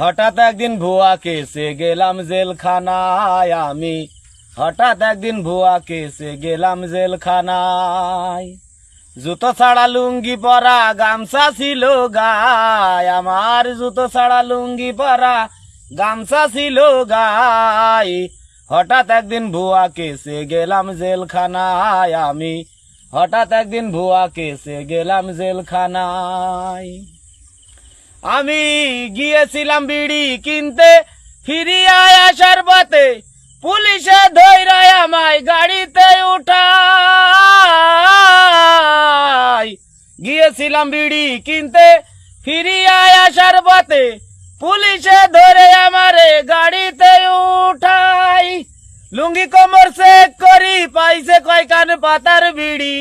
হঠাৎ একদিন ভুয়া কেসে গেলাম জেলখানায় আমি। হঠাৎ একদিন ভুয়া কেসে গেলাম জেলখানায়। জুতো ছাড়া লুঙ্গি পরা, গামছা ছিল গায়। আমার জুতো ছাড়া লুঙ্গি পরা, গামছা ছিল গায়। হঠাৎ একদিন ভুয়া কেসে গেলাম জেলখানায় আমি। হঠাৎ একদিন ভুয়া কেসে গেলাম জেলখানায়। আমি গিয়েছিলাম বিড়ি কিনতে ফিরিয়ায় আসার পথে পুলিশে ধৈরায় আমায় গাড়িতে উঠাই। গিয়েছিলাম বিড়ি কিনতে ফিরিয়ায় আসার পথে পুলিশে ধরে কয় কান পাতার বিড়ি?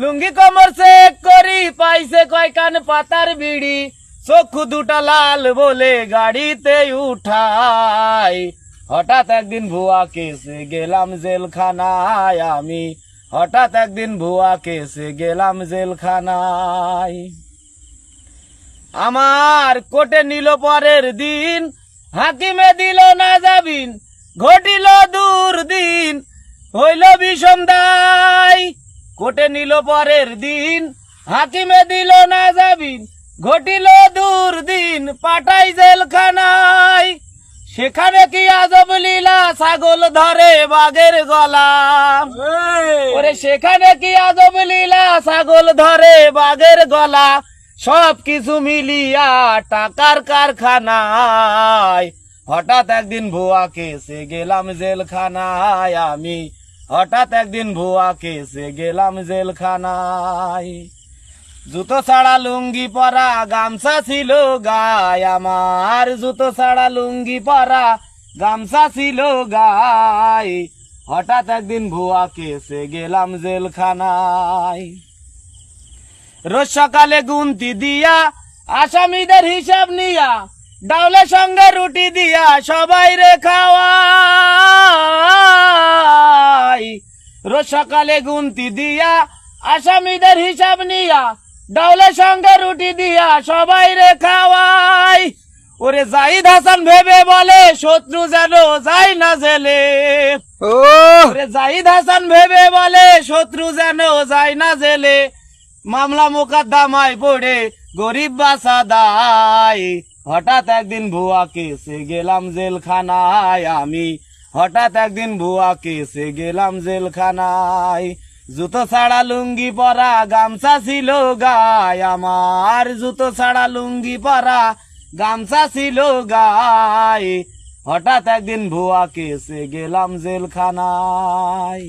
লুঙ্গি কোমর চেক করি পাইছে কয় কান পাতার বিড়ি। চক্ষু দুটা লাল বলে গাড়িতে উঠাই। হঠাৎ একদিন ভুয়া কেসে গেলাম জেলখানায় আমি। হঠাৎ একদিন ভুয়া কেসে গেলাম জেলখানায়। আমার কোটে নিল পরের দিন হাকিমে দিল না যাবিন ঘটিল দূর দিন হইল বিষম দায়। কোটে নিল পরের দিন হাকিমে দিল না যাবিন ঘটিল দূর দিন পাঠাই জেলখানায়। সেখানে কি আজব লীলা ছাগল ধরে বাঘের গলা ওরে সেখানে কি আজব লীলা ছাগল ধরে বাঘের গলা সব কিছু মিলিয়া টাকার কারখানায়। হঠাৎ একদিন ভুয়া কেসে গেলাম জেলখানায় আমি। হঠাৎ একদিন ভুয়া কেসে গেলাম জেলখানায়। জুতো ছাড়া লুঙ্গি পরা, গামছা ছিল গায়। আমার জুতো ছাড়া লুঙ্গি পরা, গামছা ছিল গায়। হঠাৎ একদিন ভুয়া কেসে গেলাম জেলখানায়। রোজ সকালে গুনতি দিয়া, আসামিদের হিসাব নিয়া, ডাউলের সঙ্গে রুটি দিয়া সবাই রে খাওয়াই রোজ সকালে গুনতি দিয়া আসামিদের হিসাব নিয়া ডাউলের সঙ্গে রুটি দিয়া সবাই রে খাওয়াই। ওরে জাহিদ হাসান ভেবে বলে শত্রু যেন যায় না জেলে। ওরে জাহিদ হাসান ভেবে বলে শত্রু যেন যায় না জেলে। মামলা মোকদ্দমায় পড়ে গরিব বাসা দায়। হঠাৎ একদিন ভুয়া কেসে গেলাম জেলখানায় আমি। হঠাৎ একদিন ভুয়া কেসে গেলাম জেলখানায়। জুতো ছাড়া লুঙ্গি পরা, গামছা ছিল গায়। আমার জুতো ছাড়া লুঙ্গি পরা, গামছা ছিল গায়। হঠাৎ একদিন ভুয়া কেসে গেলাম জেলখানায়।